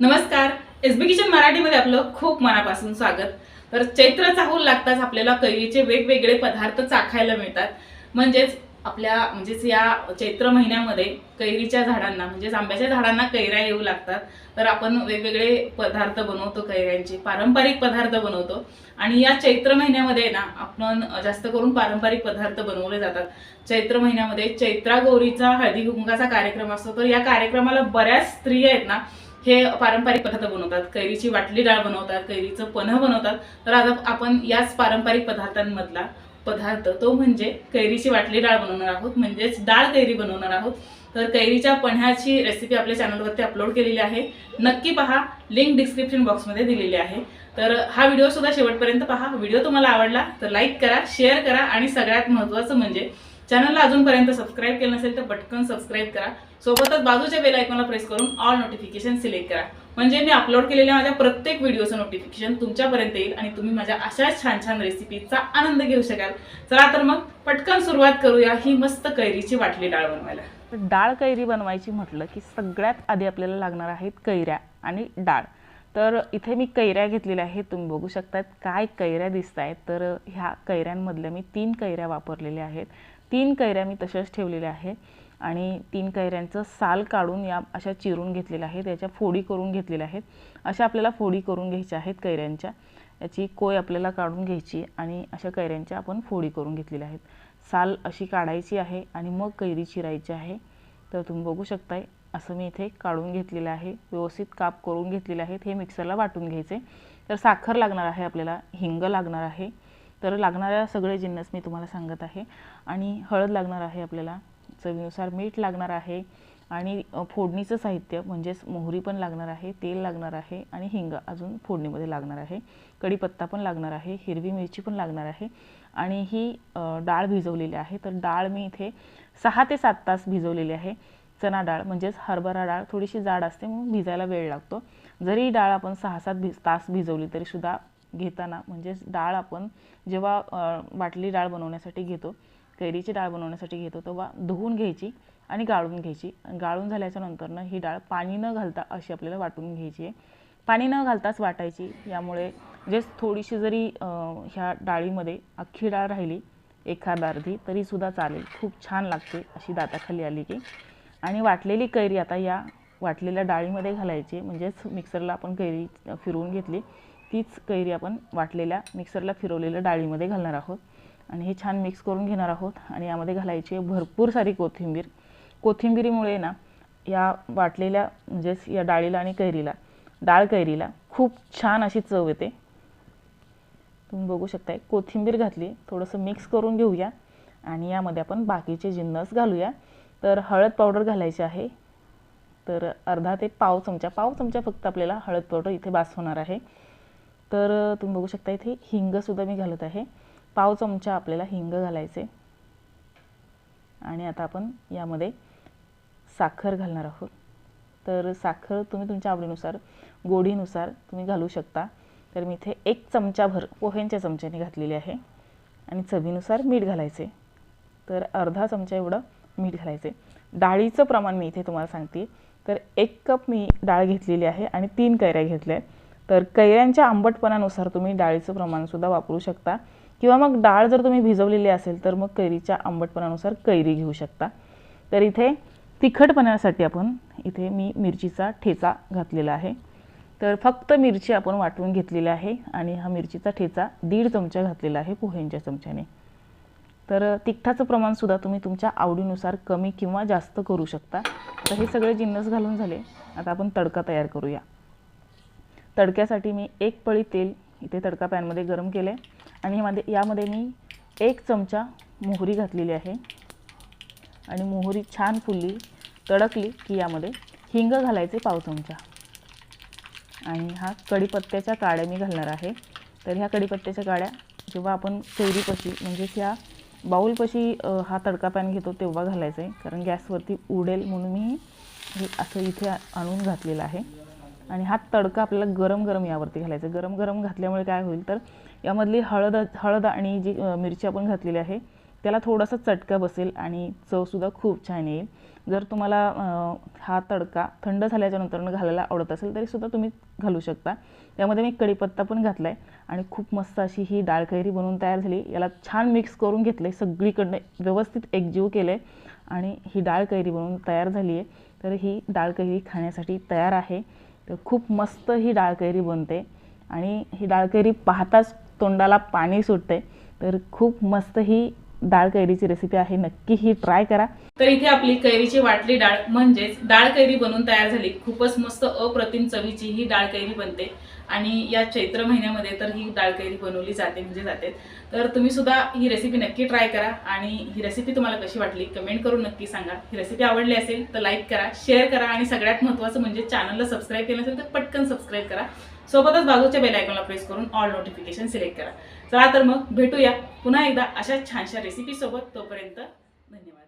नमस्कार. एस बी किचन मराठीमध्ये आपलं खूप मनापासून स्वागत. तर चैत्र चाहूल लागताच आपल्याला कैरीचे वेगवेगळे पदार्थ चाखायला मिळतात. म्हणजेच आपल्या म्हणजेच या चैत्र महिन्यामध्ये कैरीच्या झाडांना म्हणजेच आंब्याच्या झाडांना कैऱ्या येऊ लागतात. तर आपण वेगवेगळे पदार्थ बनवतो कैऱ्यांचे पारंपरिक पदार्थ बनवतो. आणि या चैत्र महिन्यामध्ये ना आपण जास्त करून पारंपरिक पदार्थ बनवले जातात. चैत्र महिन्यामध्ये चैत्रा गौरीचा हळदी कुंकाचा कार्यक्रम असतो. तर या कार्यक्रमाला बऱ्याच स्त्रिया आहेत ना हे पारंपरिक पदार्थ बनवतात. कैरीची वाटली डाळ बनवतात कैरीचं पन्ह बनवतात. तर आता आपण याच पारंपरिक पदार्थांमधला पदार्थ तो म्हणजे कैरीची वाटली डाळ बनवणार आहोत. म्हणजेच डाळ कैरी बनवणार आहोत. तर कैरीच्या पण्याची रेसिपी आपल्या चॅनलवरती अपलोड केलेली आहे. नक्की पहा लिंक डिस्क्रिप्शन बॉक्समध्ये दिलेली आहे. तर हा व्हिडिओ सुद्धा शेवटपर्यंत पहा. व्हिडिओ तुम्हाला आवडला तर लाईक करा शेअर करा आणि सगळ्यात महत्त्वाचं म्हणजे चॅनलला अजूनपर्यंत सबस्क्राईब केलं नसेल तर पटकन सबस्क्राईब करा. सोबतच बाजूच्या बेल आयकॉनला प्रेस करून ऑल नोटिफिकेशन सिलेक्ट करा. म्हणजे मी अपलोड केलेल्या माझ्या प्रत्येक व्हिडिओचं नोटिफिकेशन तुमच्यापर्यंत येईल आणि तुम्ही माझ्या अशाच छान छान रेसिपीचा आनंद घेऊ शकाल. चला तर मग पटकन सुरुवात करूया ही मस्त कैरीची वाटली डाळ बनवायला. तर डाळ कैरी बनवायची म्हटलं की सगळ्यात आधी आपल्याला लागणार आहेत कैऱ्या आणि डाळ. तर इथे मी कैऱ्या घेतलेल्या आहेत तुम्ही बघू शकतात काय कैऱ्या दिसत आहेत तर ह्या कैऱ्यांमधल्या मी तीन कैऱ्या वापरलेल्या आहेत. तीन कैऱ्या मी तशाच ठेवलेल्या आहे. आणि तीन कैऱ्यांचं साल काढून या अशा चिरून घेतलेल्या आहेत. याच्या फोडी करून घेतलेल्या आहेत. अशा आपल्याला फोडी करून घ्यायच्या आहेत कैऱ्यांच्या. याची कोय आपल्याला काढून घ्यायची आणि अशा कैऱ्यांच्या आपण फोडी करून घेतलेल्या आहेत. साल अशी काढायची आहे आणि मग कैरी चिरायची आहे. तर तुम्ही बघू शकताय असं मी इथे काढून घेतलेलं आहे. व्यवस्थित काप करून घेतलेले आहेत हे मिक्सरला वाटून घ्यायचे. तर साखर लागणार आहे आपल्याला हिंग लागणार आहे. तर लागणाऱ्या सगळे जिन्नस मी तुम्हाला सांगत आहे. आणि हळद लागणार आहे आपल्याला. चवीनुसार मीठ लागणार आहे. आणि फोडणीचं साहित्य म्हणजेच मोहरी पण लागणार आहे तेल लागणार आहे आणि हिंग अजून फोडणीमध्ये लागणार आहे. कढीपत्ता पण लागणार आहे हिरवी मिरची पण लागणार आहे. आणि ही डाळ भिजवलेली आहे. तर डाळ मी इथे सहा ते सात तास भिजवलेली आहे. चना डाळ म्हणजेच हरभरा डाळ थोडीशी जाड असते म्हणून भिजायला वेळ लागतो. जरी डाळ आपण सहा सात भिज तास भिजवली तरीसुद्धा घेताना म्हणजेच डाळ आपण जेव्हा बाटली डाळ बनवण्यासाठी घेतो कैरीची डाळ बनवण्यासाठी घेतो तेव्हा धुवून घ्यायची आणि गाळून घ्यायची. गाळून झाल्याच्या नंतरनं ही डाळ पाणी न घालता अशी आपल्याला वाटून घ्यायची आहे. पाणी न घालताच वाटायची यामुळे जे थोडीशी जरी ह्या डाळीमध्ये अख्खी डाळ राहिली एखाद अर्धी तरीसुद्धा चालेल. खूप छान लागते अशी दाताखाली आली की. आणि वाटलेली कैरी आता या वाटलेल्या डाळीमध्ये घालायची म्हणजेच मिक्सरला आपण कैरी फिरवून घेतली तीच कैरी आपण वाटलेल्या मिक्सरला फिरवलेल्या डाळीमध्ये घालणार आहोत. आणि हे छान मिक्स करून घेणार आहोत. आणि यामध्ये घालायची भरपूर सारी कोथिंबीर. कोथिंबिरीमुळे ना या वाटलेल्या म्हणजेच या डाळीला आणि कैरीला डाळ कैरीला खूप छान अशी चव येते. तुम्ही बघू शकताय कोथिंबीर घातली थोडंसं मिक्स करून घेऊया. आणि यामध्ये आपण बाकीचे जिन्नस घालूया. तर हळद पावडर घालायची आहे. तर अर्धा ते पाव चमचा पाव चमचा फक्त आपल्याला हळद पावडर इथे बास होणार आहे. तर तुम्ही बघू शकता इथे हिंगसुद्धा मी घालत आहे. पाव चमचा आपल्याला हिंग घालायचे. आणि आता आपण यामध्ये साखर घालणार आहोत. तर साखर तुम्ही तुमच्या आवडीनुसार गोडीनुसार तुम्ही घालू शकता. तर मी इथे एक चमचाभर पोह्यांच्या चमच्याने घातलेली आहे. आणि चवीनुसार मीठ घालायचे. तर अर्धा चमचा एवढं मीठ घालायचे. डाळीचं प्रमाण मी इथे तुम्हाला सांगते. तर एक कप मी डाळ घेतलेली आहे आणि तीन कैऱ्या घेतल्या आहेत. तर कैऱ्यांच्या आंबटपणानुसार तुम्ही डाळीचं प्रमाणसुद्धा वापरू शकता. किंवा मग डाळ जर तुम्ही भिजवलेली असेल तर मग कैरीच्या आंबटपणानुसार कैरी घेऊ शकता. तर इथे तिखटपणासाठी आपण इथे मी मिरचीचा ठेचा घातलेला आहे. तर फक्त मिरची आपण वाटून घेतलेली आहे आणि हा मिरचीचा ठेचा दीड चमचा घातलेला आहे पोह्यांच्या चमच्याने. तर तिखटाचं प्रमाणसुद्धा तुम्ही तुमच्या आवडीनुसार कमी किंवा जास्त करू शकता. तर हे सगळे जिन्नस घालून झाले. आता आपण तडका तयार करूया. तडक्यासाठी मी एक पळी तेल इथे तडका पॅनमध्ये गरम केले आणि यामध्ये यामध्ये मी एक चमचा मोहरी घातलेली आहे. आणि मोहरी छान फुलली तडकली की यामध्ये हिंग घालायचे पाव चमचा. आणि हा कढीपत्त्याच्या काड्या मी घालणार आहे. तर ह्या कढीपत्त्याच्या काड्या जेव्हा आपण चोरीपशी म्हणजेच ह्या बाऊलपाशी हा तडका पॅन घेतो तेव्हा घालायचं आहे कारण गॅसवरती उडेल म्हणून मी हे असं इथे आणून घातलेलं आहे. आणि हा तडका आपल्याला गरम गरम यावरती घालायचा. गरम गरम घातल्यामुळे काय होईल तर यामधली हळद हळद आणि जी मिरची आपण घातलेली आहे त्याला थोडासा चटका बसेल आणि चवसुद्धा खूप छान येईल. जर तुम्हाला हा तडका थंड झाल्याच्यानंतर घालायला आवडत असेल तरीसुद्धा तुम्ही घालू शकता. त्यामध्ये मी कढीपत्ता पण घातला आहे आणि खूप मस्त अशी ही डाळ कैरी बनवून तयार झाली. याला छान मिक्स करून घेतलं आहे सगळीकडनं व्यवस्थित एकजीव केलं आहे आणि ही डाळ कैरी बनवून तयार झाली आहे तर ही डाळ कैरी खाण्यासाठी तयार आहे. तर खूप मस्त ही डाळ कैरी बनते. आणि ही डाळ कैरी पाहताच तोंडाला पाणी सुटते. तर खूप मस्त ही डाळ कैरीची रेसिपी आहे. नक्की ही ट्राय करा. तर इथे आपली कैरीची वाटली डाळ म्हणजेच डाळ कैरी बनून तयार झाली. खूपच मस्त अप्रतिम चवीची ही डाळ कैरी बनते. आणि या चैत्र महिन्यामध्ये तर ही डाळ कैरी बनवली जाते म्हणजे जाते. तर तुम्ही सुद्धा ही रेसिपी नक्की ट्राय करा आणि ही रेसिपी तुम्हाला कशी वाटली कमेंट करून नक्की सांगा. ही रेसिपी आवडली असेल तर लाईक करा शेअर करा आणि सगळ्यात महत्त्वाचं म्हणजे चॅनलला सबस्क्राईब केलं असेल तर पटकन सबस्क्राईब करा. सोबतच बाजूच्या बेल आयकॉनला प्रेस करून ऑल नोटिफिकेशन सिलेक्ट करा. चला तर मग भेटूया पुन्हा एकदा अशा छानशा रेसिपीसोबत तोपर्यंत धन्यवाद.